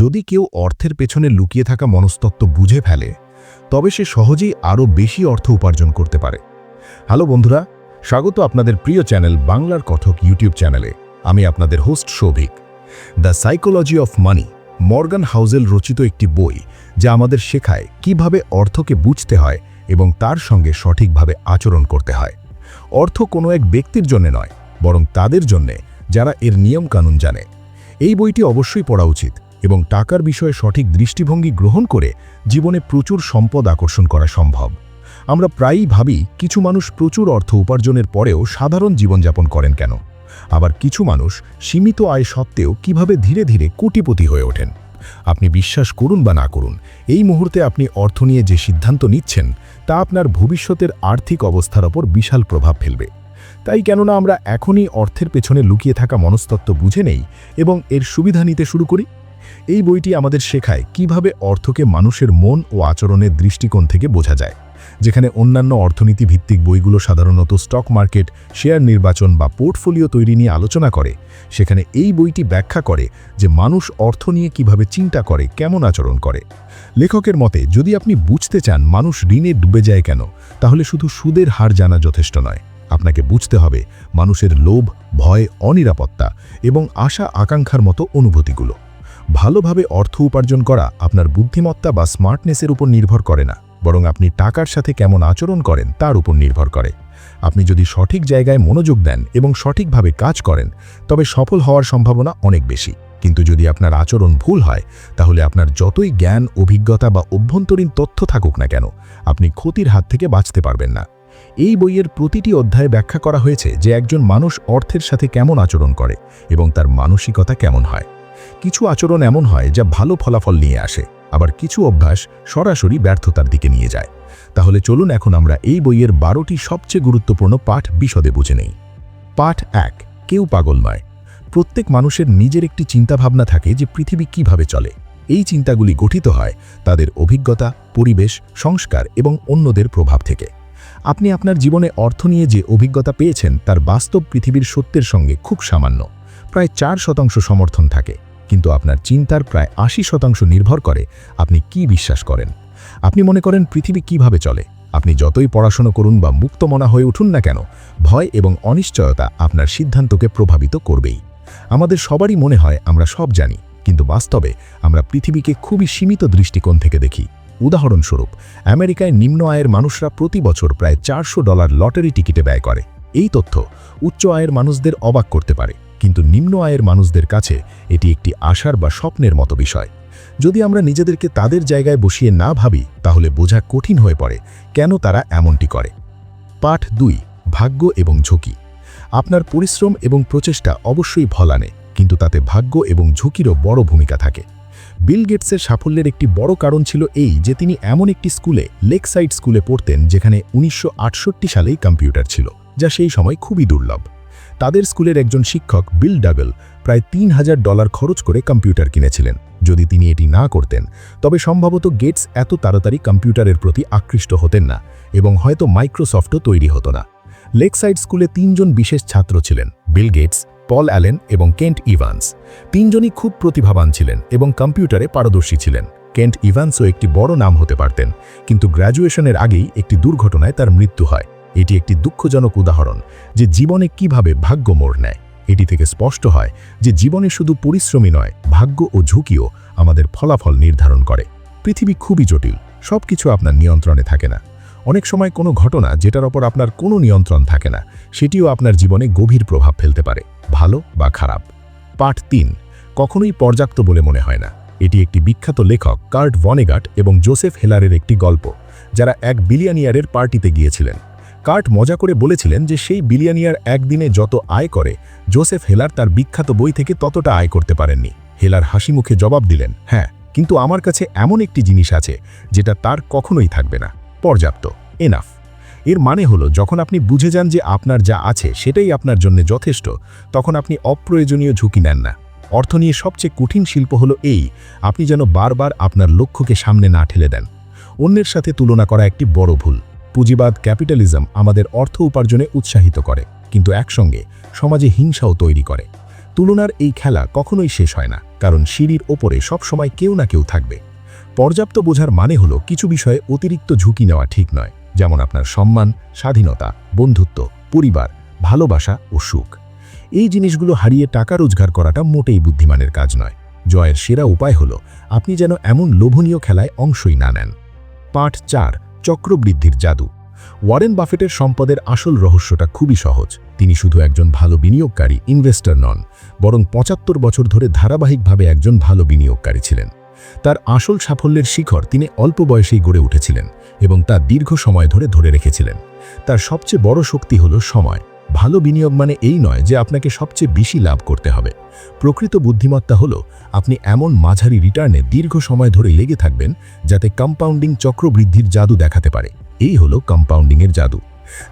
যদি কেউ অর্থের পেছনে লুকিয়ে থাকা মনস্তত্ত্ব বুঝে ফেলে, তবে সে সহজেই আরও বেশি অর্থ উপার্জন করতে পারে। হ্যালো বন্ধুরা, স্বাগত আপনাদের প্রিয় চ্যানেল বাংলার কথক ইউটিউব চ্যানেলে। আমি আপনাদের host Souvik the psychology of money, Morgan Housel রচিত একটি বই যা আমাদের শেখায় কীভাবে অর্থকে বুঝতে হয় এবং তার সঙ্গে সঠিকভাবে আচরণ করতে হয়। অর্থ কোনো এক ব্যক্তির জন্য নয়, বরং তাদের জন্যে যারা এর নিয়মকানুন জানে। এই বইটি অবশ্যই পড়া উচিত। এবং টাকার বিষয়ে সঠিক দৃষ্টিভঙ্গি গ্রহণ করে জীবনে প্রচুর সম্পদ আকর্ষণ করা সম্ভব। আমরা প্রায়ই ভাবি, কিছু মানুষ প্রচুর অর্থ উপার্জনের পরেও সাধারণ জীবনযাপন করেন কেন? আবার কিছু মানুষ সীমিত আয় সত্ত্বেও কীভাবে ধীরে ধীরে কোটিপতি হয়ে ওঠেন? আপনি বিশ্বাস করুন বা না করুন, এই মুহূর্তে আপনি অর্থ নিয়ে যে সিদ্ধান্ত নিচ্ছেন, তা আপনার ভবিষ্যতের আর্থিক অবস্থার ওপর বিশাল প্রভাব ফেলবে। তাই কেননা আমরা এখনই অর্থের পেছনে লুকিয়ে থাকা মনস্তত্ত্ব বুঝে নেই এবং এর সুবিধা নিতে শুরু করি। এই বইটি আমাদের শেখায় কীভাবে অর্থকে মানুষের মন ও আচরণের দৃষ্টিকোণ থেকে বোঝা যায়। যেখানে অন্যান্য অর্থনীতি ভিত্তিক বইগুলো সাধারণত স্টক মার্কেট, শেয়ার নির্বাচন বা পোর্টফোলিও তৈরি নিয়ে আলোচনা করে। সেখানে এই বইটি ব্যাখ্যা করে যে মানুষ অর্থ নিয়ে কীভাবে চিন্তা করে, কেমন আচরণ করে। লেখকের মতে, যদি আপনি বুঝতে চান মানুষ ঋণে ডুবে যায় কেন, তাহলে শুধু সুদের হার জানা যথেষ্ট নয়। আপনাকে বুঝতে হবে মানুষের লোভ, ভয়, অনিরাপত্তা এবং আশা আকাঙ্ক্ষার মতো অনুভূতিগুলো। ভালোভাবে অর্থ উপার্জন করা আপনার বুদ্ধিমত্তা বা স্মার্টনেসের উপর নির্ভর করে না, বরং আপনি টাকার সাথে কেমন আচরণ করেন তার উপর নির্ভর করে। আপনি যদি সঠিক জায়গায় মনোযোগ দেন এবং সঠিকভাবে কাজ করেন, তবে সফল হওয়ার সম্ভাবনা অনেক বেশি। কিন্তু যদি আপনার আচরণ ভুল হয়, তাহলে আপনার যতই জ্ঞান, অভিজ্ঞতা বা অভ্যন্তরীণ তথ্য থাকুক না কেন, আপনি ক্ষতির হাত থেকে বাঁচতে পারবেন না। এই বইয়ের প্রতিটি অধ্যায়ে ব্যাখ্যা করা হয়েছে যে একজন মানুষ অর্থের সাথে কেমন আচরণ করে এবং তার মানসিকতা কেমন হয়। কিছু আচরণ এমন হয় যা ভালো ফলাফল নিয়ে আসে, আবার কিছু অভ্যাস সরাসরি ব্যর্থতার দিকে নিয়ে যায়। তাহলে চলুন এখন আমরা এই বইয়ের বারোটি সবচেয়ে গুরুত্বপূর্ণ পাঠ বিশদে বুঝে নেই। পাঠ এক, কেউ পাগল নয়। প্রত্যেক মানুষের নিজের একটি চিন্তাভাবনা থাকে যে পৃথিবী কীভাবে চলে। এই চিন্তাগুলি গঠিত হয় তাদের অভিজ্ঞতা, পরিবেশ, সংস্কার এবং অন্যদের প্রভাব থেকে। আপনি আপনার জীবনে অর্থ নিয়ে যে অভিজ্ঞতা পেয়েছেন তার বাস্তব পৃথিবীর সত্যের সঙ্গে খুব সামান্য। প্রায় চার শতাংশ সমর্থন থাকে। কিন্তু আপনার চিন্তার প্রায় আশি শতাংশ নির্ভর করে আপনি কি বিশ্বাস করেন। আপনি মনে করেন পৃথিবী কীভাবে চলে। আপনি যতই পড়াশোনা করুন বা মুক্তমনা হয়ে উঠুন না কেন, ভয় এবং অনিশ্চয়তা আপনার সিদ্ধান্তকে প্রভাবিত করবেই। আমাদের সবারই মনে হয় আমরা সব জানি, কিন্তু বাস্তবে আমরা পৃথিবীকে খুবই সীমিত দৃষ্টিকোণ থেকে দেখি। উদাহরণস্বরূপ, আমেরিকায় নিম্ন আয়ের মানুষরা প্রতি বছর প্রায় চারশো ডলার লটারি টিকিটে ব্যয় করে। এই তথ্য উচ্চ আয়ের মানুষদের অবাক করতে পারে। কিন্তু নিম্ন আয়ের মানুষদের কাছে এটি একটি আশার বা স্বপ্নের মতো বিষয়। যদি আমরা নিজেদেরকে তাদের জায়গায় বসিয়ে না ভাবি, তাহলে বোঝা কঠিন হয়ে পড়ে কেন তারা এমনটি করে। পাঠ দুই, ভাগ্য এবং ঝুঁকি। আপনার পরিশ্রম এবং প্রচেষ্টা অবশ্যই ভলানে কিন্তু তাতে ভাগ্য এবং ঝুঁকিরও বড় ভূমিকা থাকে। বিল গেটসের সাফল্যের একটি বড় কারণ ছিল এই যে তিনি এমন একটি স্কুলে, লেকসাইড স্কুলে পড়তেন যেখানে উনিশশো আটষট্টি সালেই কম্পিউটার ছিল, যা সেই সময় খুবই দুর্লভ। তাদের স্কুলের একজন শিক্ষক, বিল ডাগল, প্রায় তিন হাজার ডলার খরচ করে কম্পিউটার কিনেছিলেন। যদি তিনি এটি না করতেন, তবে সম্ভবত গেটস এত তাড়াতাড়ি কম্পিউটারের প্রতি আকৃষ্ট হতেন না এবং হয়তো মাইক্রোসফটও তৈরি হতো না। লেকসাইড স্কুলে তিনজন বিশেষ ছাত্র ছিলেন, বিল গেটস, পল অ্যালেন এবং কেন্ট ইভান্স। তিনজনই খুব প্রতিভাবান ছিলেন এবং কম্পিউটারে পারদর্শী ছিলেন। কেন্ট ইভান্সও একটি বড় নাম হতে পারতেন, কিন্তু গ্র্যাজুয়েশনের আগেই একটি দুর্ঘটনায় তার মৃত্যু হয়। এটি একটি দুঃখজনক উদাহরণ যে জীবনে কীভাবে ভাগ্য মোড় নেয়। এটি থেকে স্পষ্ট হয় যে জীবনে শুধু পরিশ্রমী নয়, ভাগ্য ও ঝুঁকিও আমাদের ফলাফল নির্ধারণ করে। পৃথিবী খুবই জটিল সব কিছু আপনার নিয়ন্ত্রণে থাকে না। অনেক সময় কোনো ঘটনা যেটার ওপর আপনার কোনো নিয়ন্ত্রণ থাকে না, সেটিও আপনার জীবনে গভীর প্রভাব ফেলতে পারে, ভালো বা খারাপ। পাঠ তিন, কখনোই পর্যাপ্ত বলে মনে হয় না। এটি একটি বিখ্যাত লেখক কার্ট ভনেগাট এবং জোসেফ হেলারের একটি গল্প, যারা এক বিলিয়নিয়ারের পার্টিতে গিয়েছিলেন। কার্ট মজা করে বলেছিলেন যে সেই বিলিয়নিয়ার একদিনে যত আয় করে, জোসেফ হেলার তার বিখ্যাত বই থেকে ততটা আয় করতে পারেননি। হেলার হাসি মুখে জবাব দিলেন হ্যাঁ কিন্তু আমার কাছে এমন একটি জিনিস আছে যেটা তার কখনোই থাকবে না, পর্যাপ্ত এনাফ এর মানে হলো, যখন আপনি বুঝে যান যে আপনার যা আছে সেটাই আপনার জন্য যথেষ্ট, তখন আপনি অপ্রয়োজনীয় ঝুঁকি নেন না। অর্থ নিয়ে সবচেয়ে কঠিন শিল্প হলো এই, আপনি যেন বারবার আপনার লক্ষ্যকে সামনে না ঠেলে দেন। অন্যের সাথে তুলনা করা একটি বড় ভুল। পুঁজিবাদ ক্যাপিটালিজম আমাদের অর্থ উপার্জনে উৎসাহিত করে, কিন্তু একসঙ্গে সমাজে হিংসাও তৈরি করে। তুলনার এই খেলা কখনোই শেষ হয় না, কারণ সিঁড়ির ওপরে সবসময় কেউ না কেউ থাকবে। পর্যাপ্ত বোঝার মানে হলো কিছু বিষয়ে অতিরিক্ত ঝুঁকি নেওয়া ঠিক নয়, যেমন আপনার সম্মান, স্বাধীনতা, বন্ধুত্ব, পরিবার, ভালোবাসা ও সুখ। এই জিনিসগুলো হারিয়ে টাকা রোজগার করাটা মোটেই বুদ্ধিমানের কাজ নয়। জয়ের সেরা উপায় হলো আপনি যেন এমন লোভনীয় খেলায় অংশই না নেন। পাঠ চার চক্রবৃদ্ধির জাদু। ওয়ারেন বাফেটের সম্পদের আসল রহস্যটা খুবই সহজ। তিনি শুধু একজন ভালো বিনিয়োগকারী ইনভেস্টর নন, বরং পঁচাত্তর বছর ধরে ধারাবাহিকভাবে একজন ভালো বিনিয়োগকারী ছিলেন। তার আসল সাফল্যের শিখর তিনি অল্প বয়সেই গড়ে উঠেছিলেন এবং তা দীর্ঘ সময় ধরে ধরে রেখেছিলেন। তার সবচেয়ে বড় শক্তি হল সময়। ভালো বিনিয়োগ মানে এই নয় যে আপনাকে সবচেয়ে বেশি লাভ করতে হবে। প্রকৃত বুদ্ধিমত্তা হল, আপনি এমন মাঝারি রিটার্নে দীর্ঘ সময় ধরে লেগে থাকবেন যাতে কম্পাউন্ডিং চক্রবৃদ্ধির জাদু দেখাতে পারে। এই হলো কম্পাউন্ডিংয়ের জাদু।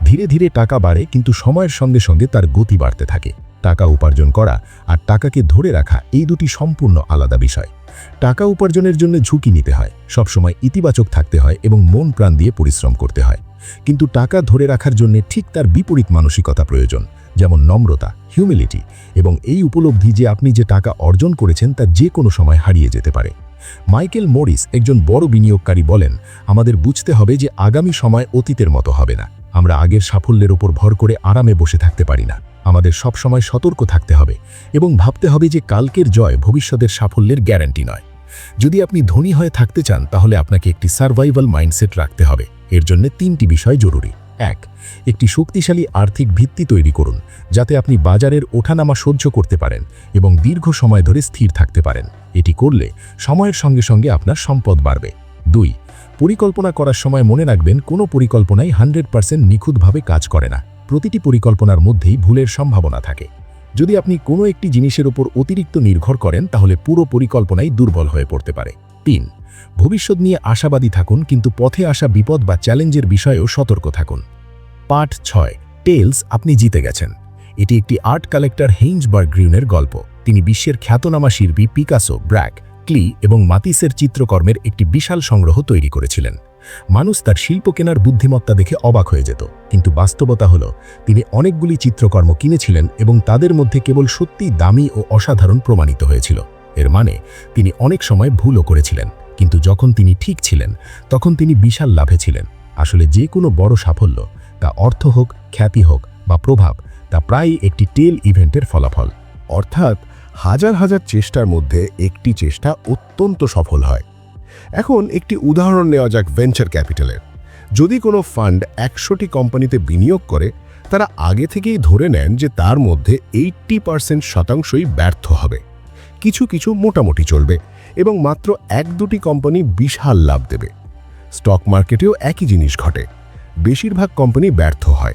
ধীরে ধীরে টাকা বাড়ে, কিন্তু সময়ের সঙ্গে সঙ্গে তার গতি বাড়তে থাকে। টাকা উপার্জন করা আর টাকাকে ধরে রাখা এই দুটি সম্পূর্ণ আলাদা বিষয়। টাকা উপার্জনের জন্য ঝুঁকি নিতে হয়, সবসময় ইতিবাচক থাকতে হয় এবং মন প্রাণ দিয়ে পরিশ্রম করতে হয়। কিন্তু টাকা ধরে রাখার জন্য ঠিক তার বিপরীত মানসিকতা প্রয়োজন, যেমন নম্রতা হিউমিলিটি এবং এই উপলব্ধি যে আপনি যে টাকা অর্জন করেছেন তা যে কোনো সময় হারিয়ে যেতে পারে। মাইকেল মরিস একজন বড় বিনিয়োগকারী বলেন, আমাদের বুঝতে হবে যে আগামী সময় অতীতের মতো হবে না। আমরা আগের সাফল্যের ওপর ভর করে আরামে বসে থাকতে পারি না। আমাদের সবসময় সতর্ক থাকতে হবে এবং ভাবতে হবে যে কালকের জয় ভবিষ্যতের সাফল্যের গ্যারান্টি নয়। যদি আপনি ধনী হয়ে থাকতে চান, তাহলে আপনাকে একটি সার্ভাইভাল মাইন্ডসেট রাখতে হবে। এর জন্য তিনটি বিষয় জরুরি। এক, একটি শক্তিশালী আর্থিক ভিত্তি তৈরি করুন, যাতে আপনি বাজারের ওঠানামা সহ্য করতে পারেন এবং দীর্ঘ সময় ধরে স্থির থাকতে পারেন। এটি করলে সময়ের সঙ্গে সঙ্গে আপনার সম্পদ বাড়বে। দুই, পরিকল্পনা করার সময় মনে রাখবেন, কোনো পরিকল্পনাই হান্ড্রেড পার্সেন্ট নিখুঁতভাবে কাজ করে না। প্রতিটি পরিকল্পনার মধ্যেই ভুলের সম্ভাবনা থাকে। যদি আপনি কোনো একটি জিনিসের উপর অতিরিক্ত নির্ভর করেন, তাহলে পুরো পরিকল্পনাই দুর্বল হয়ে পড়তে পারে। তিন, ভবিষ্যৎ নিয়ে আশাবাদী থাকুন, কিন্তু পথে আসা বিপদ বা চ্যালেঞ্জের বিষয়েও সতর্ক থাকুন। পার্ট ছয়, টেলস, আপনি জিতে গেছেন। এটি একটি আর্ট কালেক্টর হেইঞ্জ হেইঞ্জবার্গ গ্রিউনের গল্প। তিনি বিশ্বের খ্যাতনামা শিল্পী পিকাসো, ব্র্যাক, ক্লি এবং মাতিসের চিত্রকর্মের একটি বিশাল সংগ্রহ তৈরি করেছিলেন। মানুষ তার শিল্প কেনার বুদ্ধিমত্তা দেখে অবাক হয়ে যেত। কিন্তু বাস্তবতা হল, তিনি অনেকগুলি চিত্রকর্ম কিনেছিলেন এবং তাদের মধ্যে কেবল সত্যিই দামি ও অসাধারণ প্রমাণিত হয়েছিল। এর মানে তিনি অনেক সময় ভুলও করেছিলেন, কিন্তু যখন তিনি ঠিক ছিলেন, তখন তিনি বিশাল লাভে ছিলেন। আসলে যে কোনো বড় সাফল্য, তা অর্থ হোক, খ্যাতি হোক বা প্রভাব, তা প্রায়ই একটি টেল ইভেন্টের ফলাফল। অর্থাৎ, হাজার হাজার চেষ্টার মধ্যে একটি চেষ্টা অত্যন্ত সফল হয়। এখন একটি উদাহরণ নেওয়া যাক ভেঞ্চার ক্যাপিটালের। যদি কোনো ফান্ড একশোটি কোম্পানিতে বিনিয়োগ করে, তারা আগে থেকেই ধরে নেন যে তার মধ্যে এইট্টি পার্সেন্ট শতাংশই ব্যর্থ হবে। কিছু কিছু মোটামুটি চলবে এবং মাত্র এক দুটি কোম্পানি বিশাল লাভ দেবে। স্টক মার্কেটেও একই জিনিস ঘটে, বেশিরভাগ কোম্পানি ব্যর্থ হয়।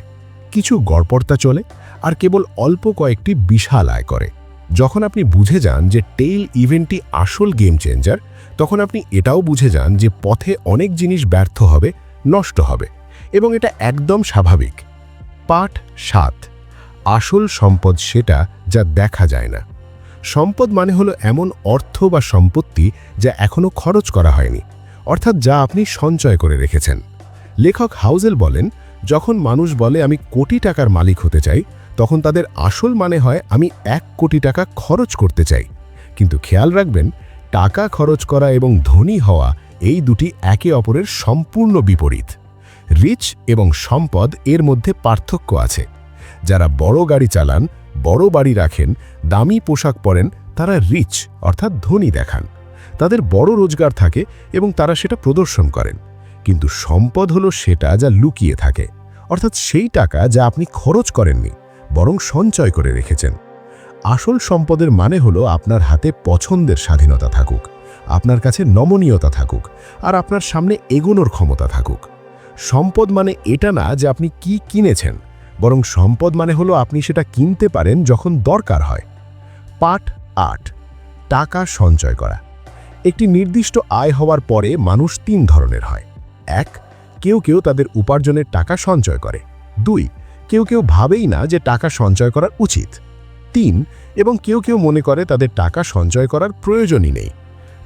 কিছু গড়পড়তা চলে আর কেবল অল্প কয়েকটি বিশাল আয় করে। যখন আপনি বুঝে যান যে টেইল ইভেন্টটি আসল গেম চেঞ্জার তখন আপনি এটাও বুঝে যান যে পথে অনেক জিনিস ব্যর্থ হবে, নষ্ট হবে এবং এটা একদম স্বাভাবিক। পাঠ সাত, আসল সম্পদ সেটা যা দেখা যায় না। সম্পদ মানে হলো এমন অর্থ বা সম্পত্তি যা এখনও খরচ করা হয়নি, অর্থাৎ যা আপনি সঞ্চয় করে রেখেছেন। লেখক হাউজেল বলেন, যখন মানুষ বলে, আমি কোটি টাকার মালিক হতে চাই তখন তাদের আসল মানে হয়, আমি এক কোটি টাকা খরচ করতে চাই কিন্তু খেয়াল রাখবেন টাকা খরচ করা এবং ধনী হওয়া এই দুটি একে অপরের সম্পূর্ণ বিপরীত। রিচ এবং সম্পদ এর মধ্যে পার্থক্য আছে। যারা বড় গাড়ি চালান, বড় বাড়ি রাখেন, দামি পোশাক পরেন, তারা রিচ, অর্থাৎ ধনী দেখান। তাদের বড় রোজগার থাকে এবং তারা সেটা প্রদর্শন করেন। কিন্তু সম্পদ হলো সেটা যা লুকিয়ে থাকে। অর্থাৎ সেই টাকা যা আপনি খরচ করেননি, বরং সঞ্চয় করে রেখেছেন। আসল সম্পদের মানে হলো আপনার হাতে পছন্দের স্বাধীনতা থাকুক, আপনার কাছে নমনীয়তা থাকুক, আর আপনার সামনে এগোনোর ক্ষমতা থাকুক। সম্পদ মানে এটা না যে আপনি কি কিনেছেন, বরং সম্পদ মানে হলো আপনি সেটা কিনতে পারেন যখন দরকার হয়। পাঠ আট, টাকা সঞ্চয় করা। একটি নির্দিষ্ট আয় হওয়ার পরে মানুষ তিন ধরনের হয়। এক, কেউ কেউ তাদের উপার্জনের টাকা সঞ্চয় করে। দুই, কেউ কেউ ভাবেই না যে টাকা সঞ্চয় করা উচিত। তিন এবং কেউ কেউ মনে করে তাদের টাকা সঞ্চয় করার প্রয়োজনই নেই।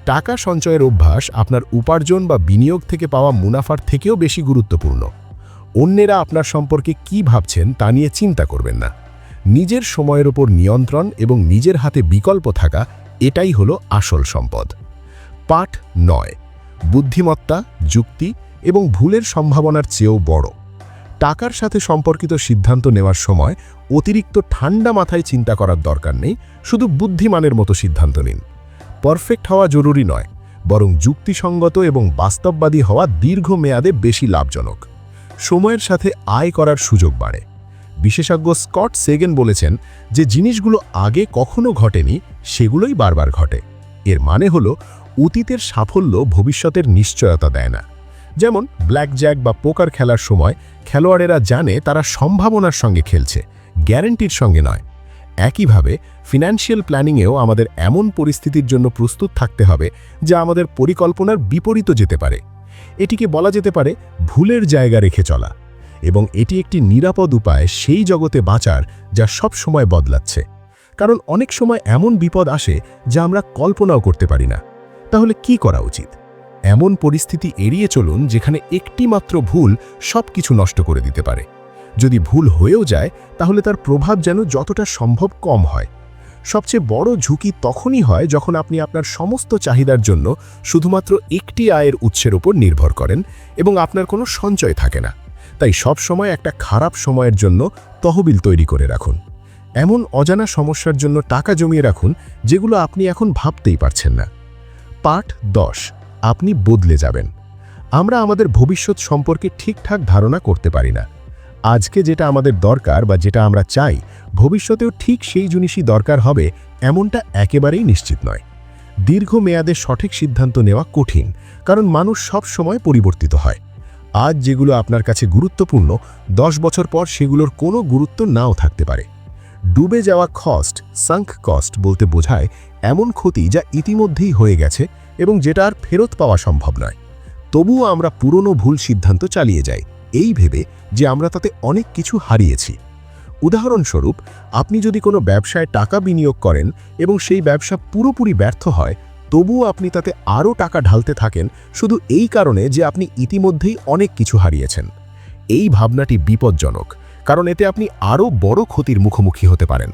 টাকা সঞ্চয়ের অভ্যাস আপনার উপার্জন বা বিনিয়োগ থেকে পাওয়া মুনাফার থেকেও বেশি গুরুত্বপূর্ণ। অন্যেরা আপনার সম্পর্কে কি ভাবছেন তা নিয়ে চিন্তা করবেন না। নিজের সময়ের ওপর নিয়ন্ত্রণ এবং নিজের হাতে বিকল্প থাকা এটাই হলো আসল সম্পদ। পাঠ নয়, বুদ্ধিমত্তা, যুক্তি এবং ভুলের সম্ভাবনার চেয়েও বড়। টাকার সাথে সম্পর্কিত সিদ্ধান্ত নেওয়ার সময় অতিরিক্ত ঠান্ডা মাথায় চিন্তা করার দরকার নেই, শুধু বুদ্ধিমানের মতো সিদ্ধান্ত নিন। পারফেক্ট হওয়া জরুরি নয়, বরং যুক্তিসঙ্গত এবং বাস্তববাদী হওয়া দীর্ঘমেয়াদে বেশি লাভজনক। সময়ের সাথে আয় করার সুযোগ বাড়ে। বিশেষজ্ঞ স্কট সেগেন বলেছেন যে জিনিসগুলো আগে কখনো ঘটেনি, সেগুলোই বারবার ঘটে। এর মানে হলো, অতীতের সাফল্য ভবিষ্যতের নিশ্চয়তা দেয় না। যেমন ব্ল্যাক জ্যাক বা পোকার খেলার সময় খেলোয়াড়েরা জানে তারা সম্ভাবনার সঙ্গে খেলছে গ্যারেন্টির সঙ্গে নয়। একইভাবে ফিনান্সিয়াল প্ল্যানিংয়েও আমাদের এমন পরিস্থিতির জন্য প্রস্তুত থাকতে হবে যা আমাদের পরিকল্পনার বিপরীত যেতে পারে। এটিকে বলা যেতে পারে ভুলের জায়গা রেখে চলা এবং এটি একটি নিরাপদ উপায় সেই জগতে বাঁচার যা সব সময় বদলাচ্ছে। কারণ অনেক সময় এমন বিপদ আসে যা আমরা কল্পনাও করতে পারি না। তাহলে কি করা উচিত? এমন পরিস্থিতি এড়িয়ে চলুন যেখানে একটি মাত্র ভুল সব কিছু নষ্ট করে দিতে পারে। যদি ভুল হয়েও যায়, তাহলে তার প্রভাব যেন যতটা সম্ভব কম হয়। সবচেয়ে বড় ঝুঁকি তখনই হয় যখন আপনি আপনার সমস্ত চাহিদার জন্য শুধুমাত্র একটি আয়ের উৎসের উপর নির্ভর করেন এবং আপনার কোনো সঞ্চয় থাকে না। তাই সব সময় একটা খারাপ সময়ের জন্য তহবিল তৈরি করে রাখুন। এমন অজানা সমস্যার জন্য টাকা জমিয়ে রাখুন যেগুলো আপনি এখন ভাবতেই পারছেন না। পাঠ দশ। আপনি বদলে যাবেন। আমরা আমাদের ভবিষ্যৎ সম্পর্কে ঠিকঠাক ধারণা করতে পারি না। আজকে যেটা আমাদের দরকার বা যেটা আমরা চাই, ভবিষ্যতেও ঠিক সেই জিনিসই দরকার হবে, এমনটা একেবারেই নিশ্চিত নয়। দীর্ঘমেয়াদে সঠিক সিদ্ধান্ত নেওয়া কঠিন, কারণ মানুষ সব সময় পরিবর্তিত হয়। আজ যেগুলো আপনার কাছে গুরুত্বপূর্ণ, দশ বছর পর সেগুলোর কোনো গুরুত্ব নাও থাকতে পারে। ডুবে যাওয়া কস্ট সাঙ্ক কস্ট বলতে বোঝায় এমন ক্ষতি যা ইতিমধ্যেই হয়ে গেছে এবং যেটা আর ফেরত পাওয়া সম্ভব নয়। তবুও আমরা পুরনো ভুল সিদ্ধান্ত চালিয়ে যাই। এই ভেবে যে আমরা তাতে অনেক কিছু হারিয়েছি। উদাহরণস্বরূপ, আপনি যদি কোনো ব্যবসায় টাকা বিনিয়োগ করেন এবং সেই ব্যবসা পুরোপুরি ব্যর্থ হয়, তবুও আপনি তাতে আরও টাকা ঢালতে থাকেন শুধু এই কারণে যে আপনি ইতিমধ্যেই অনেক কিছু হারিয়েছেন। এই ভাবনাটি বিপজ্জনক, কারণ এতে আপনি আরও বড় ক্ষতির মুখোমুখি হতে পারেন।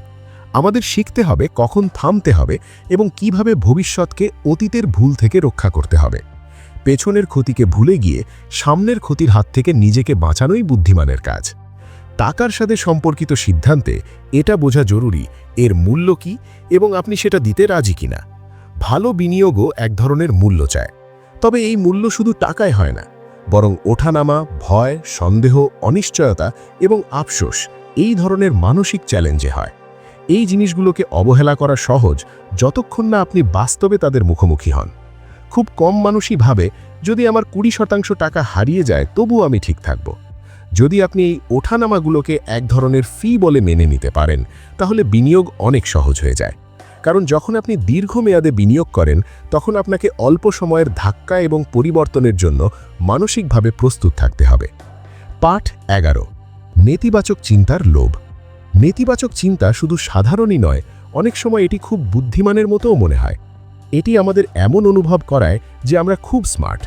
আমাদের শিখতে হবে কখন থামতে হবে এবং কীভাবে ভবিষ্যৎকে অতীতের ভুল থেকে রক্ষা করতে হবে। পেছনের ক্ষতিকে ভুলে গিয়ে সামনের ক্ষতির হাত থেকে নিজেকে বাঁচানোই বুদ্ধিমানের কাজ। টাকার সাথে সম্পর্কিত সিদ্ধান্তে এটা বোঝা জরুরি, এর মূল্য কি এবং আপনি সেটা দিতে রাজি কিনা। ভালো বিনিয়োগও এক ধরনের মূল্য চায়। তবে এই মূল্য শুধু টাকায় হয় না, বরং ওঠানামা, ভয়, সন্দেহ, অনিশ্চয়তা এবং আফসোস এই ধরনের মানসিক চ্যালেঞ্জে হয়। এই জিনিসগুলোকে অবহেলা করা সহজ যতক্ষণ না আপনি বাস্তবে তাদের মুখোমুখি হন। খুব কম মানুষই ভাবে, যদি আমার কুড়ি শতাংশ টাকা হারিয়ে যায় তবু আমি ঠিক থাকব। যদি আপনি এই ওঠানামাগুলোকে এক ধরনের ফি বলে মেনে নিতে পারেন, তাহলে বিনিয়োগ অনেক সহজ হয়ে যায়। কারণ যখন আপনি দীর্ঘমেয়াদে বিনিয়োগ করেন, তখন আপনাকে অল্প সময়ের ধাক্কা এবং পরিবর্তনের জন্য মানসিকভাবে প্রস্তুত থাকতে হবে। পাঠ এগারো, নেতিবাচক চিন্তার লোভ। নেতিবাচক চিন্তা শুধু সাধারণই নয়, অনেক সময় এটি খুব বুদ্ধিমানের মতোও মনে হয়। এটি আমাদের এমন অনুভব করায় যে আমরা খুব স্মার্ট।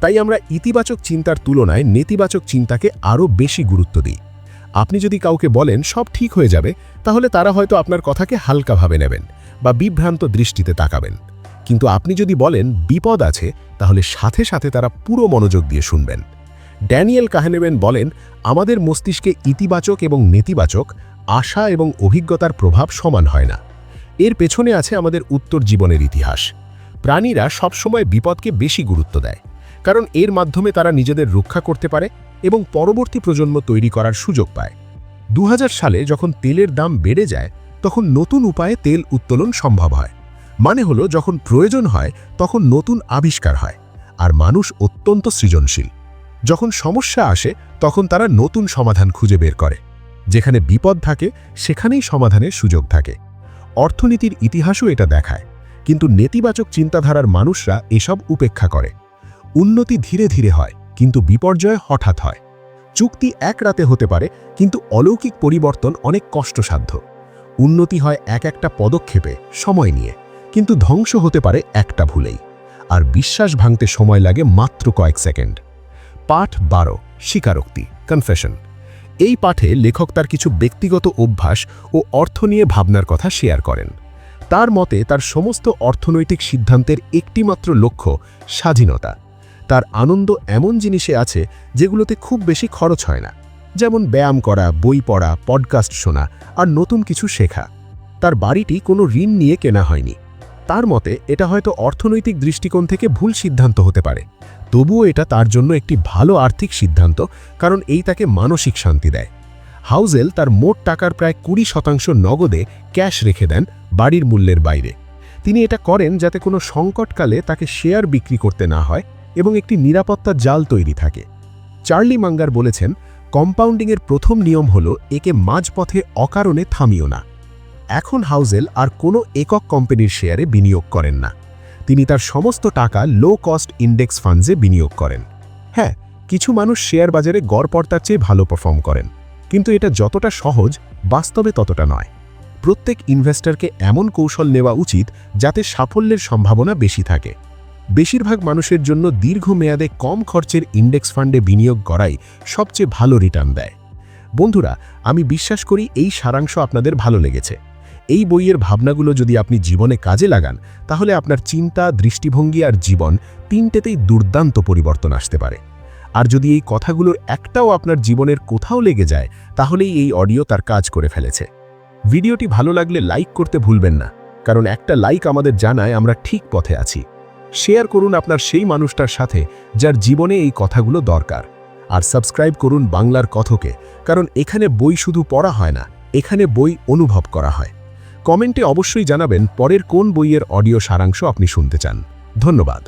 তাই আমরা ইতিবাচক চিন্তার তুলনায় নেতিবাচক চিন্তাকে আরও বেশি গুরুত্ব দিই। আপনি যদি কাউকে বলেন, সব ঠিক হয়ে যাবে, তাহলে তারা হয়তো আপনার কথাকে হালকাভাবে নেবেন বা বিভ্রান্ত দৃষ্টিতে তাকাবেন। কিন্তু আপনি যদি বলেন, বিপদ আছে, তাহলে সাথে সাথে তারা পুরো মনোযোগ দিয়ে শুনবেন। ড্যানিয়েল কাহেনেবেন বলেন, আমাদের মস্তিষ্কে ইতিবাচক এবং নেতিবাচক আশা এবং অভিজ্ঞতার প্রভাব সমান হয় না। এর পেছনে আছে আমাদের উত্তর জীবনের ইতিহাস। প্রাণীরা সবসময় বিপদকে বেশি গুরুত্ব দেয়, কারণ এর মাধ্যমে তারা নিজেদের রক্ষা করতে পারে এবং পরবর্তী প্রজন্ম তৈরি করার সুযোগ পায়। দু হাজার সালে যখন তেলের দাম বেড়ে যায়, তখন নতুন উপায়ে তেল উত্তোলন সম্ভব হয়। মানে হলো, যখন প্রয়োজন হয়, তখন নতুন আবিষ্কার হয়, আর মানুষ অত্যন্ত সৃজনশীল। যখন সমস্যা আসে, তখন তারা নতুন সমাধান খুঁজে বের করে। যেখানে বিপদ থাকে, সেখানেই সমাধানের সুযোগ থাকে। অর্থনীতির ইতিহাসও এটা দেখায়, কিন্তু নেতিবাচক চিন্তাধারার মানুষরা এসব উপেক্ষা করে। উন্নতি ধীরে ধীরে হয়, কিন্তু বিপর্যয় হঠাৎ হয়। চুক্তি এক রাতে হতে পারে, কিন্তু অলৌকিক পরিবর্তন অনেক কষ্টসাধ্য। উন্নতি হয় এক একটা পদক্ষেপে, সময় নিয়ে, কিন্তু ধ্বংস হতে পারে একটা ভুলেই। আর বিশ্বাস ভাঙতে সময় লাগে মাত্র কয়েক সেকেন্ড। পাঠ বারো, স্বীকারোক্তি কনফেশন এই পাঠে লেখক তার কিছু ব্যক্তিগত অভ্যাস ও অর্থ নিয়ে ভাবনার কথা শেয়ার করেন। তার মতে তার সমস্ত অর্থনৈতিক সিদ্ধান্তের একটিমাত্র লক্ষ্য স্বাধীনতা। তার আনন্দ এমন জিনিসে আছে যেগুলোতে খুব বেশি খরচ হয় না। যেমন ব্যায়াম করা, বই পড়া, পডকাস্ট শোনা আর নতুন কিছু শেখা। তার বাড়িটি কোনো ঋণ নিয়ে কেনা হয়নি। তার মতে, এটা হয়তো অর্থনৈতিক দৃষ্টিকোণ থেকে ভুল সিদ্ধান্ত হতে পারে। তবুও এটা তার জন্য একটি ভালো আর্থিক সিদ্ধান্ত, কারণ এই তাকে মানসিক শান্তি দেয়। হাউজেল তার মোট টাকার প্রায় কুড়ি শতাংশ নগদে ক্যাশ রেখে দেন বাড়ির মূল্যের বাইরে। তিনি এটা করেন যাতে কোনো সংকটকালে তাকে শেয়ার বিক্রি করতে না হয় এবং একটি নিরাপত্তা জাল তৈরি থাকে। চার্লি মাঙ্গার বলেছেন, কম্পাউন্ডিংয়ের প্রথম নিয়ম হল, একে মাঝপথে অকারণে থামিও না। এখন হাউজেল আর কোনো একক কোম্পানির শেয়ারে বিনিয়োগ করেন না। তিনি তার সমস্ত টাকা লো কস্ট ইন্ডেক্স ফান্ডসে বিনিয়োগ করেন। হ্যাঁ কিছু মানুষ শেয়ার বাজারে গড়পড়তার চেয়ে ভালো পারফর্ম করেন। কিন্তু এটা যতটা সহজ, বাস্তবে ততটা নয়। প্রত্যেক ইনভেস্টরকে এমন কৌশল নেওয়া উচিত যাতে সাফল্যের সম্ভাবনা বেশি থাকে। বেশিরভাগ মানুষের জন্য দীর্ঘমেয়াদে কম খরচের ইন্ডেক্স ফান্ডে বিনিয়োগ করাই সবচেয়ে ভালো রিটার্ন দেয়। বন্ধুরা, আমি বিশ্বাস করি এই সারাংশ আপনাদের ভালো লেগেছে। এই বইয়ের ভাবনাগুলো যদি আপনি জীবনে কাজে লাগান, তাহলে আপনার চিন্তা, দৃষ্টিভঙ্গি আর জীবন তিনটেতেই দুর্দান্ত পরিবর্তন আসতে পারে। আর যদি এই কথাগুলোর একটাও আপনার জীবনের কোথাও লেগে যায়, তাহলেই এই অডিও তার কাজ করে ফেলেছে। ভিডিওটি ভালো লাগলে লাইক করতে ভুলবেন না, কারণ একটা লাইক আমাদের জানায় আমরা ঠিক পথে আছি। শেয়ার করুন আপনার সেই মানুষটার সাথে যার জীবনে এই কথাগুলো দরকার। আর সাবস্ক্রাইব করুন বাংলার কথকে, কারণ এখানে বই শুধু পড়া হয় না, এখানে বই অনুভব করা হয়। কমেন্টে অবশ্যই জানাবেন পরের কোন বইয়ের অডিও সারাংশ আপনি শুনতে চান। ধন্যবাদ।